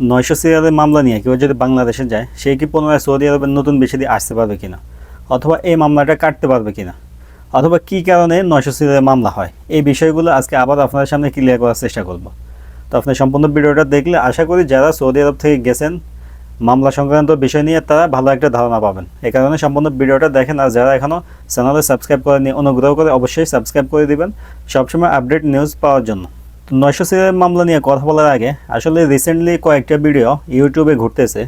নয়শো সিরিয়ালের মামলা নিয়ে কেউ যদি বাংলাদেশে যায়, সে কি পুনরায় সৌদি আরবের নতুন বেশি দিয়ে আসতে পারবে কিনা? অথবা এই মামলাটা কাটতে পারবে কিনা? অথবা কী কারণে নয়শো সিরিয়ালের মামলা হয়? এই বিষয়গুলো আজকে আবার আপনাদের সামনে ক্লিয়ার করার চেষ্টা করব। তো আপনি সম্পূর্ণ ভিডিওটা দেখলে আশা করি যারা সৌদি আরব থেকে গেছেন, মামলা সংক্রান্ত বিষয় নিয়ে তারা ভালো একটা ধারণা পাবেন। এই কারণে সম্পূর্ণ ভিডিওটা দেখেন আর যারা এখনও চ্যানেলে সাবস্ক্রাইব করেনি অনুগ্রহ করে অবশ্যই সাবস্ক্রাইব করে দিবেন। সবসময় আপডেট নিউজ পাওয়ার জন্য। নয়শো সিরিয়াল মামলা নিয়ে কথা বলার আগে, আসলে রিসেন্টলি কয়েকটা ভিডিও ইউটিউবে ঘুরতেছে,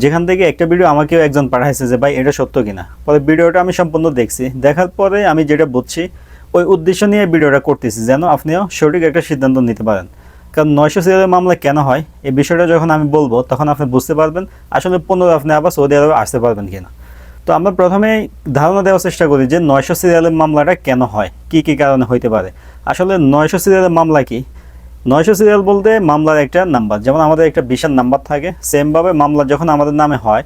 যেখান থেকে একটা ভিডিও আমাকেও একজন পাঠাইছে যে, ভাই, এটা সত্য কিনা? পরে ভিডিওটা আমি সম্পূর্ণ দেখছি। দেখার পরে আমি যেটা বুঝছি, ওই উদ্দেশ্য নিয়ে ভিডিওটা করতেছি যেন আপনিও সঠিক একটা সিদ্ধান্ত নিতে পারেন। কারণ নয়শো সিরিয়ালের মামলা কেন হয়, এই বিষয়টা যখন আমি বলব, তখন আপনি বুঝতে পারবেন আসলে পুনরায় আপনি আবার সৌদি আরবে আসতে পারবেন কিনা। তো আমরা প্রথমে ধারণা দেওয়ার চেষ্টা করি যে নয়শো সিরিয়ালের মামলাটা কেন হয়? কি কি কারণে হইতে পারে? আসলে নয়শো সিরিয়ালের মামলা কি? নয়শো সিরিয়াল বলতে মামলার একটা নাম্বার, যেমন আমাদের একটা বিশাল নাম্বার থাকে, সেমভাবে মামলা যখন আমাদের নামে হয়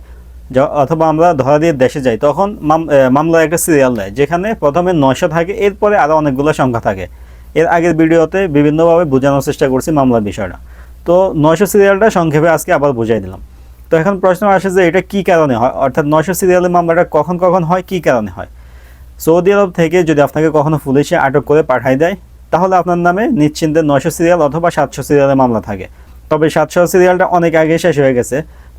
অথবা আমরা ধরা দিয়ে দেশে যাই, তখন মাম- মামলার একটা সিরিয়াল দেয়, যেখানে প্রথমে নয়শো থাকে, এরপরে আরও অনেকগুলো সংখ্যা থাকে। এর আগের ভিডিওতে বিভিন্নভাবে বোঝানোর চেষ্টা করছি মামলার বিষয়টা। তো নয়শো সিরিয়ালটা সংক্ষেপে আজকে আবার বুঝাই দিলাম। তো এখন প্রশ্ন আসে যে এটা কি কারণে হয়? অর্থাৎ নয়শো সিরিয়ালের মামলাটা কখন কখন হয়, কি কারণে হয়? সৌদি আরব থেকে যদি আপনাকে কখনো পুলিশে আটক করে পাঠাই দেয়, তাহলে আপনার নামে নিশ্চিন্তে নয়শো সিরিয়াল অথবা সাতশো সিরিয়ালের মামলা থাকে। তবে সাতশো সিরিয়ালটা অনেক আগে শেষ হয়ে গেছে।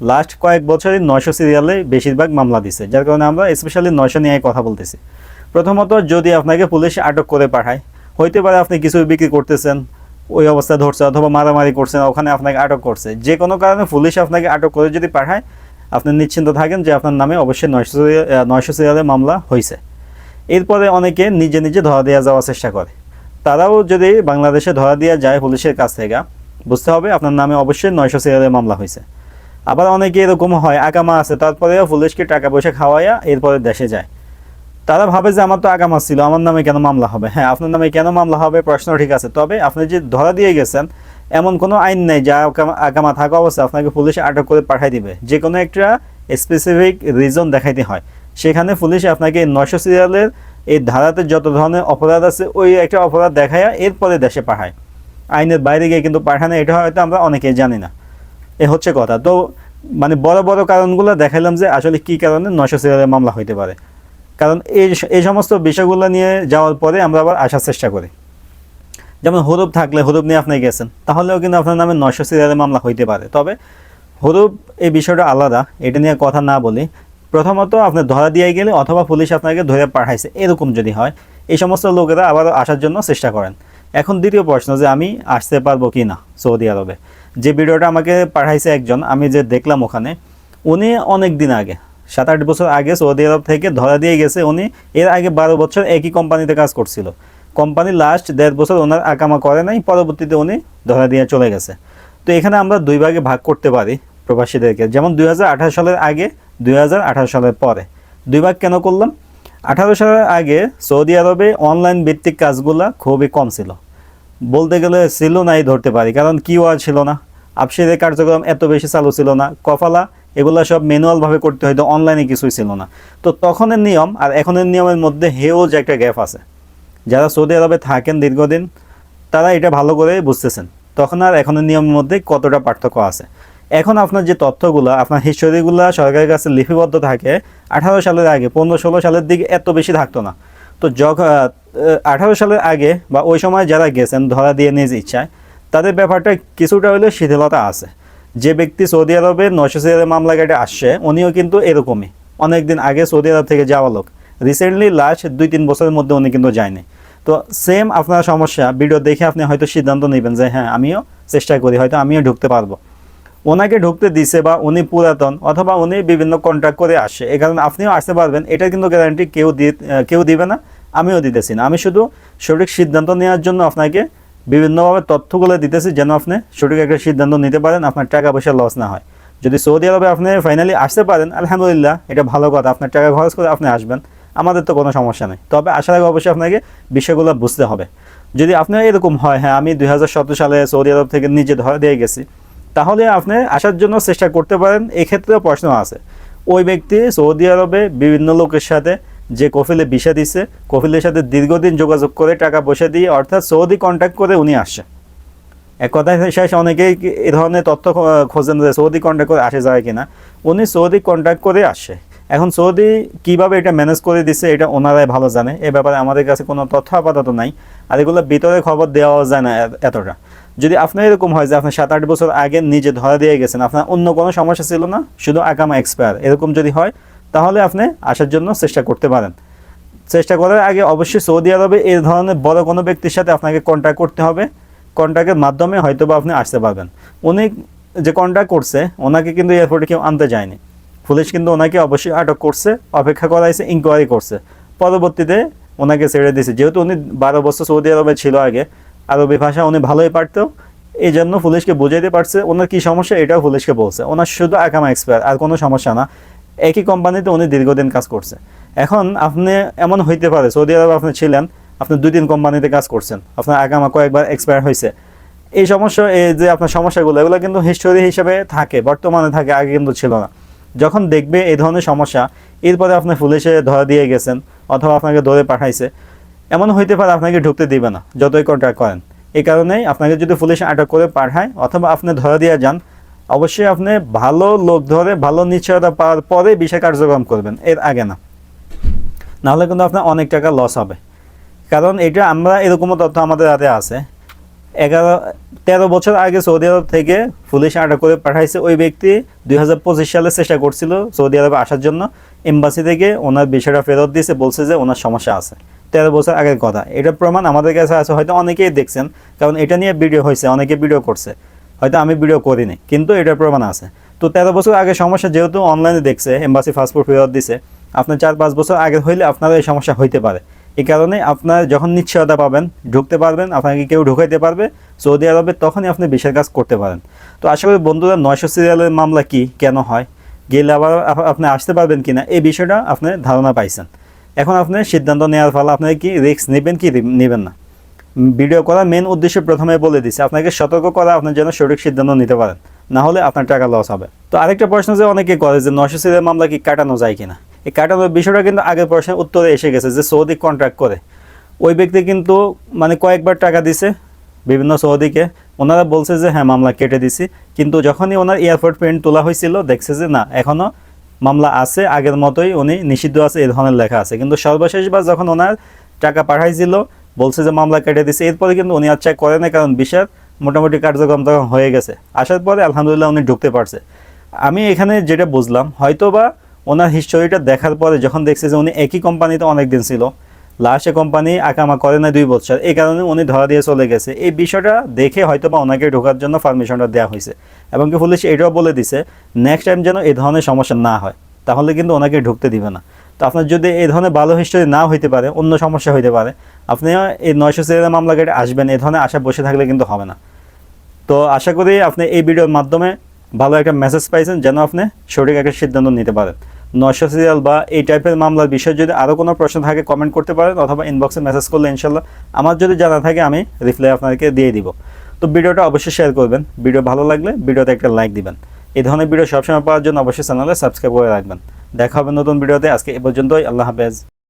লাস্ট কয়েক বছরই নয়শো সিরিয়ালে বেশিরভাগ মামলা দিছে, যার কারণে আমরা স্পেশালি নয়শো নিয়ে কথা বলতেছি। প্রথমত, যদি আপনাকে পুলিশে আটক করে পাঠায়, হইতে পারে আপনি কিছু বিক্রি করতেছেন ওই অবস্থায় ধরছে অথবা মারামারি করছেন ওখানে আপনাকে আটক করছে। যে কোনো কারণে পুলিশ আপনাকে আটক করে যদি পাঠায়, আপনি নিশ্চিন্ত থাকেন যে আপনার নামে অবশ্যই নয়শো নয়শো সিরিয়ালের মামলা হয়েছে। এরপরে অনেকে নিজে নিজে ধরা দেওয়া যাওয়ার চেষ্টা করে। তারাও যদি বাংলাদেশে ধরা দেওয়া যায় পুলিশের কাছ থেকে, বুঝতে হবে আপনার নামে অবশ্যই নয়শো সিরিয়ালের মামলা হয়েছে। আবার অনেকে এরকম হয় আকামা আছে, তারপরেও পুলিশকে টাকা পয়সা খাওয়াইয়া এরপরে দেশে যায়। তারা ভাবে যে আমার তো আগামা ছিল আমার নামে কেন মামলা হবে? হ্যাঁ আপনার নামে কেন মামলা হবে প্রশ্ন ঠিক আছে। তবে আপনি যে ধরা দিয়ে গেছেন, এমন কোনো আইন নেই যা আকামা থাকা অবস্থায় আপনাকে পুলিশে আটক করে পাঠিয়ে দিবে। যে কোনো একটা স্পেসিফিক রিজন দেখাইতে হয়। সেখানে পুলিশ আপনাকে নয়শো সিরিয়ালের এই ধারাতে যত ধরনের অপরাধ আছে, ওই একটা অপরাধ দেখায় এরপরে দেশে পাঠায়। আইনের বাইরে গিয়ে কিন্তু পাঠানো, এটা হয়তো আমরা অনেকেই জানি না। এ হচ্ছে কথা। তো মানে বড় বড় কারণগুলো দেখালাম যে আসলে কি কারণে নয়শো সিরিয়ালের মামলা হইতে পারে। কারণ এই এই সমস্ত বিষয়গুলো নিয়ে যাওয়ার পরে আমরা আবার আসার চেষ্টা করি। যেমন হরুপ থাকলে হরুপ নিয়ে আপনি গেছেন, তাহলেও কিন্তু আপনার নামে নয়শো সিরিয়ালের মামলা হইতে পারে। তবে হরুপ এই বিষয়টা আলাদা, এটা নিয়ে কথা না বলি। প্রথমত আপনি ধরা দিয়ে গেলে অথবা পুলিশ আপনাকে ধরে পাঠাইছে, এরকম যদি হয়, এই সমস্ত লোকেরা আবার আসার জন্য চেষ্টা করেন। এখন দ্বিতীয় প্রশ্ন যে আমি আসতে পারব কি না সৌদি আরবে? যে ভিডিওটা আমাকে পাঠাইছে একজন, আমি যে দেখলাম ওখানে, উনি অনেক দিন আগে সাত আট বছর আগে সৌদি আরব থেকে ধরা দিয়ে গেছে উনি। এর আগে বারো বছর একই কোম্পানিতে কাজ করছিল। কোম্পানি লাস্ট দেড় বছর ওনার আকামা করে নাই, পরবর্তীতে উনি ধরা দিয়ে চলে গেছে। তো এখানে আমরা দুই ভাগে ভাগ করতে পারি প্রবাসীদেরকে। যেমন দুই হাজার আঠারো সালের আগে, দুই হাজার আঠারো সালের পরে। দুই ভাগ কেন করলাম? আঠারো সালের আগে সৌদি আরবে অনলাইন ভিত্তিক কাজগুলা খুবই কম ছিল। বলতে গেলে ছিল নাই ধরতে পারি। কারণ কিউআর ছিল না। আপসের কার্যক্রম এত বেশি চালু ছিল না। কফালা এগুলো সব ম্যানুয়ালভাবে করতে হয়তো অনলাইনে কিছুই ছিল না। তো তখনের নিয়ম আর এখনের নিয়মের মধ্যে হেউজ একটা গ্যাপ আছে। যারা সৌদি আরবে থাকেন দীর্ঘদিন, তারা এটা ভালো করে বুঝতেছেন। তখন আর এখনের নিয়মের মধ্যে কতটা পার্থক্য আছে। এখন আপনার যে তথ্যগুলো, আপনার হিস্টোরিগুলো সরকারের কাছে লিপিবদ্ধ থাকে, আঠারো সালের আগে, পনেরো ষোলো সালের দিকে এত বেশি থাকতো না। তো যখন আঠারো সালের আগে বা ওই সময় যারা গেছেন, ধরা দিয়ে নিজ ইচ্ছায়, তাদের ব্যাপারটা কিছুটা হলেও শিথিলতা আছে। যে ব্যক্তি সৌদি আরবে নয়শো সিরিয়ালের মামলা কেটে আসছে, উনিও কিন্তু এরকমই। অনেক দিন আগে সৌদি আরব থেকে যাওয়া লোক। রিসেন্টলি লাস্ট দুই তিন বছরের মধ্যে উনি কিন্তু যায়নি। তো সেম আপনার সমস্যা। ভিডিও দেখে আপনি হয়তো সিদ্ধান্ত নেবেন যে হ্যাঁ আমিও চেষ্টা করি, হয়তো আমিও ঢুকতে পারব। ওনাকে ঢুকতে দিছে বা উনি পুরাতন অথবা উনি বিভিন্ন কন্ট্রাক্ট করে আসে এই কারণে আপনিও আসতে পারবেন। এটা কিন্তু গ্যারান্টি কেউ দিয়ে কেউ দিবে না, আমিও দিতেছি না। আমি শুধু সঠিক সিদ্ধান্ত নেওয়ার জন্য আপনাকে বিভিন্নভাবে তথ্যগুলো দিতেছি যেন আপনি সঠিক একটা সিদ্ধান্ত নিতে পারেন, আপনার টাকা পয়সা লস না হয়। যদি সৌদি আরবে আপনি ফাইনালি আসতে পারেন, আলহামদুলিল্লাহ, এটা ভালো কথা। আপনার টাকা খরচ করে আপনি আসবেন, আমাদের তো কোনো সমস্যা নেই। তবে আসার আগে অবশ্যই আপনাকে বিষয়গুলো বুঝতে হবে। যদি আপনার এরকম হয় হ্যাঁ আমি দুই হাজার সতেরো সালে সৌদি আরব থেকে নিজে ধরে দিয়ে গেছি, তাহলে আপনি আসার জন্য চেষ্টা করতে পারেন। এক্ষেত্রেও প্রশ্ন আছে। ওই ব্যক্তি সৌদি আরবে বিভিন্ন লোকের সাথে যে কফিলে বিষা দিছে, কফিলের সাথে দীর্ঘদিন যোগাযোগ করে টাকা পয়সা দিয়ে অর্থাৎ সৌদি কন্ট্যাক্ট করে উনি আসে এক কথায় শেষ, অনেকেই এ ধরনের তথ্য খোঁজেন যে সৌদি কন্ট্যাক্ট করে আসে যায় কিনা। উনি সৌদি কন্ট্যাক্ট করে আসে এখন সৌদি কীভাবে এটা ম্যানেজ করে দিচ্ছে এটা ওনারাই ভালো জানে। এ ব্যাপারে আমাদের কাছে কোনো তথ্য আপাতত নাই, আর এগুলো ভিতরে খবর দেওয়া যায় না এতটা। যদি আপনার এরকম হয় যে আপনি সাত আট বছর আগে নিজে ধরা দিয়ে গেছেন, আপনার অন্য কোনো সমস্যা ছিল না? শুধু আকামা এক্সপায়ার এরকম যদি হয় তাহলে আপনি আসার জন্য চেষ্টা করতে পারেন। চেষ্টা করার আগে অবশ্যই সৌদি আরবে এই ধরনের বড় কোনো ব্যক্তির সাথে আপনাকে কন্ট্যাক্ট করতে হবে। কন্ট্যাক্টের মাধ্যমে হয়তো বা আপনি আসতে পারবেন। উনি যে কন্ট্যাক্ট করছে, ওনাকে কিন্তু এয়ারপোর্টে কেউ আনতে যায়নি। পুলিশ কিন্তু ওনাকে অবশ্যই আটক করছে, অপেক্ষা করাইছে ইনকোয়ারি করছে। পরবর্তীতে ওনাকে ছেড়ে দিয়েছে। যেহেতু উনি বারো বছর সৌদি আরবে ছিল আগে, আরবি ভাষা উনি ভালোই পারতো এই জন্য পুলিশকে বুঝাইতে পারছে, ওনার কী সমস্যা? এটাও পুলিশকে বলছে। ওনার শুধু আকামা এক্সপায়ার আর কোনো সমস্যা না। একই কোম্পানিতে উনি দীর্ঘদিন কাজ করছে। এখন আপনি, এমন হইতে পারে, সৌদি আরবে আপনি ছিলেন, আপনি দুই তিন কোম্পানিতে কাজ করছেন, আপনার আগামা কয়েকবার এক্সপায়ার হয়েছে। এই সমস্যা, এই যে আপনার সমস্যাগুলো, এগুলো কিন্তু হিস্টোরি হিসেবে থাকে, বর্তমানে থাকে, আগে কিন্তু ছিল না। যখন দেখবে এই ধরনের সমস্যা, এরপরে আপনি পুলিশে ধরা দিয়ে গেছেন, অথবা আপনাকে ধরে পাঠাইছে, এমন হইতে পারে আপনাকে ঢুকতে দিবে না, যতই কন্ট্যাক্ট করেন। এই কারণেই আপনাকে যদি পুলিশে আটক করে পাঠায়, অথবা আপনি ধরা দিয়ে যান অবশ্যই আপনি ভালো লোক ধরে ভালো নিশ্চয়তা পাওয়ার পরে বিষয় কার্যক্রম করবেন, এর আগে না। নাহলে কিন্তু আপনার অনেক টাকা লস হবে। কারণ এটা আমরা এরকমও তথ্য আমাদের হাতে আছে। এগারো, তেরো বছর আগে সৌদি আরব থেকে পুলিশ আটক করে পাঠাইছে ওই ব্যক্তি, দুই হাজার পঁচিশ সালে চেষ্টা করছিল সৌদি আরবে আসার জন্য। এম্বাসি থেকে ওনার বিষয়টা ফেরত দিয়েছে, বলছে যে ওনার সমস্যা আছে। তেরো বছর আগের কথা। এটা প্রমাণ আমাদের কাছে আছে, হয়তো অনেকেই দেখছেন। কারণ এটা নিয়ে ভিডিও হয়েছে, অনেকে ভিডিও করছে। হয়তো আমি ভিডিও করিনি, কিন্তু এটার প্রমাণ আছে। তো তেরো বছর আগে সমস্যা যেহেতু অনলাইনে দেখছে এম্বাসি পাসপোর্ট ফেরত দিছে, আপনার চার পাঁচ বছর আগে হইলে আপনারও এই সমস্যা হইতে পারে। এই কারণে আপনার যখন নিশ্চয়তা পাবেন, ঢুকতে পারবেন, আপনাকে কেউ ঢুকাইতে পারবে, সৌদি আরবে তখনই আপনি বিশেষ কাজ করতে পারেন। তো আশা করি বন্ধুরা, নয়শো সিরিয়ালের মামলা কি, কেন হয়, গেলে আবার আপনি আসতে পারবেন কিনা, এই বিষয়টা আপনি ধারণা পাইছেন। এখন আপনি সিদ্ধান্ত নেওয়ার ফলে আপনি কি রিস্ক নেবেন কি নেবেন না? ভিডিও করার মেন উদ্দেশ্য প্রথমে বলে দিছে আপনাকে সতর্ক করা, আপনার যেন সঠিক সিদ্ধান্ত নিতে পারেন। না হলে আপনার টাকা লস হবে। তো আরেকটা প্রশ্ন যে অনেকে করে যে নয়শো সিরিয়াল মামলা কি কাটানো যায় কিনা? এই কাটানোর বিষয়টা কিন্তু আগের প্রশ্নের উত্তরে এসে গেছে যে সৌদি কন্ট্রাক্ট করে। ওই ব্যক্তি কিন্তু মানে কয়েকবার টাকা দিছে বিভিন্ন সৌদিকে। ওনারা বলছে যে হ্যাঁ মামলা কেটে দিছি। কিন্তু যখনই ওনার এয়ারপোর্ট প্রিন্ট তোলা হয়েছিল, দেখছে যে না এখনও মামলা আছে, আগের মতোই উনি নিষিদ্ধ আছে, এই ধরনের লেখা আছে। কিন্তু সর্বশেষবার যখন ওনার টাকা পাঠাইছিল বলছে যে মামলা কেটে দিছে। এরপরে কিন্তু উনি আর চেক করে না কারণ বিশাল মোটামুটি কার্যক্রম তখন হয়ে গেছে। আসার পরে আলহামদুলিল্লাহ উনি ঢুকতে পারছে। আমি এখানে যেটা বুঝলাম হয়তো বা ওনার হিস্টোরিটা দেখার পরে যখন দেখছে যে উনি একই কোম্পানিতে অনেক দিন ছিল, লাস্টে কোম্পানি আকামা করে না দুই বছর, এই কারণে উনি ধরা দিয়ে চলে গেছে। এই বিষয়টা দেখে হয়তো বা ওনাকে ঢোকার জন্য পারমিশনটা দেওয়া হয়েছে। এবং কি পুলিশ এটাও বলে দিছে নেক্সট টাইম যেন এই ধরনের সমস্যা না হয়। তাহলে কিন্তু ওনাকে ঢুকতে দিবে না। তো আপনার যদি এই ধরনের ভালো হিস্টোরি না হইতে পারে, অন্য সমস্যা হইতে পারে, আপনি এই নয়শো সিরিয়ালের মামলা আসবেন, এই ধরনের আশা বসে থাকলে কিন্তু হবে না। তো আশা করি আপনি এই ভিডিওর মাধ্যমে ভালো একটা মেসেজ পাইছেন, যেন আপনি সঠিক একটা সিদ্ধান্ত নিতে পারেন। নয়শো সিরিয়াল বা এই টাইপের মামলার বিষয়ে যদি আরও কোনো প্রশ্ন থাকে কমেন্ট করতে পারেন, অথবা ইনবক্সে মেসেজ করলে ইনশাল্লাহ আমার যদি জানা থাকে, আমি রিপ্লাই আপনাদেরকে দিয়ে দিব। তো ভিডিওটা অবশ্যই শেয়ার করবেন। ভিডিও ভালো লাগলে ভিডিওতে একটা লাইক দিবেন। এই ধরনের ভিডিও সবসময় পাওয়ার জন্য অবশ্যই চ্যানেলে সাবস্ক্রাইব করে রাখবেন। দেখা হবে নতুন ভিডিওতে আজকে এ পর্যন্তই। আল্লাহ হাফেজ।